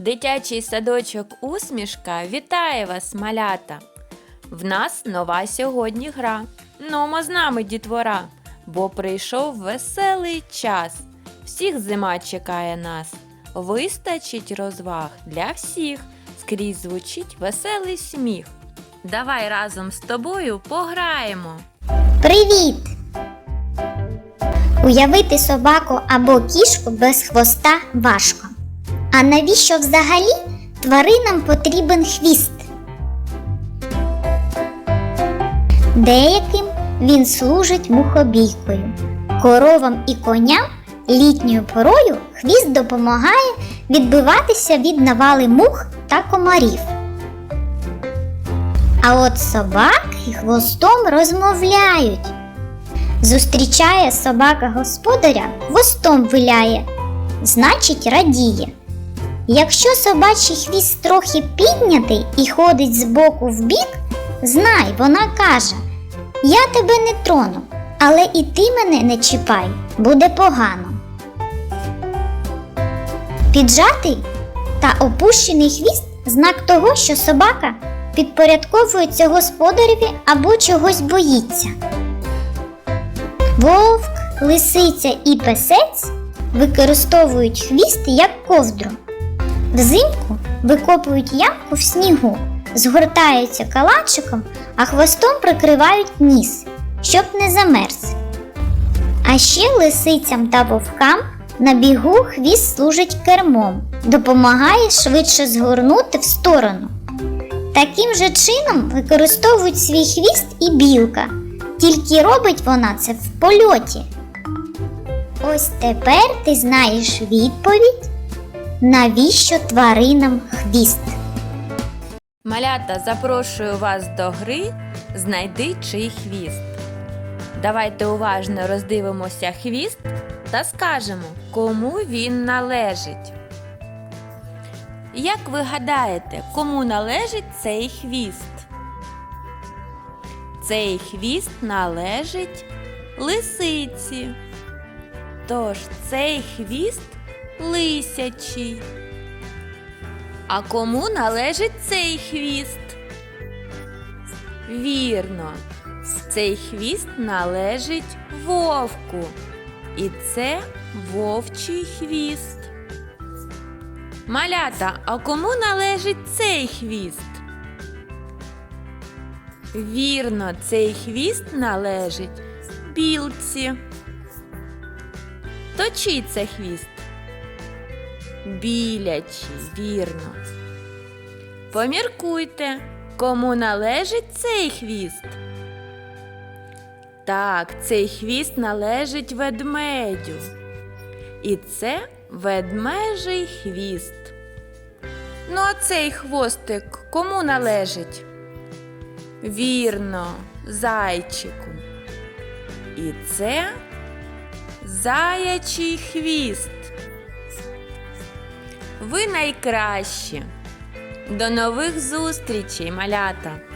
Дитячий садочок усмішка вітає вас, малята! В нас нова сьогодні гра. Номо з нами, дітвора, бо прийшов веселий час. Всіх зима чекає нас. Вистачить розваг для всіх. Скрізь звучить веселий сміх. Давай разом з тобою пограємо. Привіт! Уявити собаку або кішку без хвоста важко. А навіщо взагалі тваринам потрібен хвіст? Деяким він служить мухобійкою. Коровам і коням літньою порою хвіст допомагає відбиватися від навали мух та комарів. А от собаки хвостом розмовляють. Зустрічає собака господаря, хвостом виляє, значить радіє. Якщо собачий хвіст трохи піднятий і ходить з боку в бік, знай, вона каже: Я тебе не трону, але і ти мене не чіпай, буде погано. Піджатий та опущений хвіст знак того, що собака підпорядковується господареві або чогось боїться. Вовк, лисиця і песець використовують хвіст як ковдру. Взимку викопують ямку в снігу, згортаються калачиком, а хвостом прикривають ніс, щоб не замерз. А ще лисицям та вовкам на бігу хвіст служить кермом, допомагає швидше згорнути в сторону. Таким же чином використовують свій хвіст і білка, тільки робить вона це в польоті. Ось тепер ти знаєш відповідь, навіщо тваринам хвіст. Малята, запрошую вас до гри Знайди чий хвіст. Давайте уважно роздивимося хвіст та скажемо, кому він належить. Як ви гадаєте, кому належить цей хвіст? Цей хвіст належить лисиці. Тож цей хвіст лисячий. А кому належить цей хвіст? Вірно, цей хвіст належить вовку. І це вовчий хвіст. Малята, а кому належить цей хвіст? Вірно, цей хвіст належить білці. То чий це хвіст? Білячий, вірно. Поміркуйте, кому належить цей хвіст? Так, цей хвіст належить ведмедю. І це ведмежий хвіст. Ну, а цей хвостик кому належить? Вірно, зайчику. І це заячий хвіст. Ви найкращі. До нових зустрічей, малята!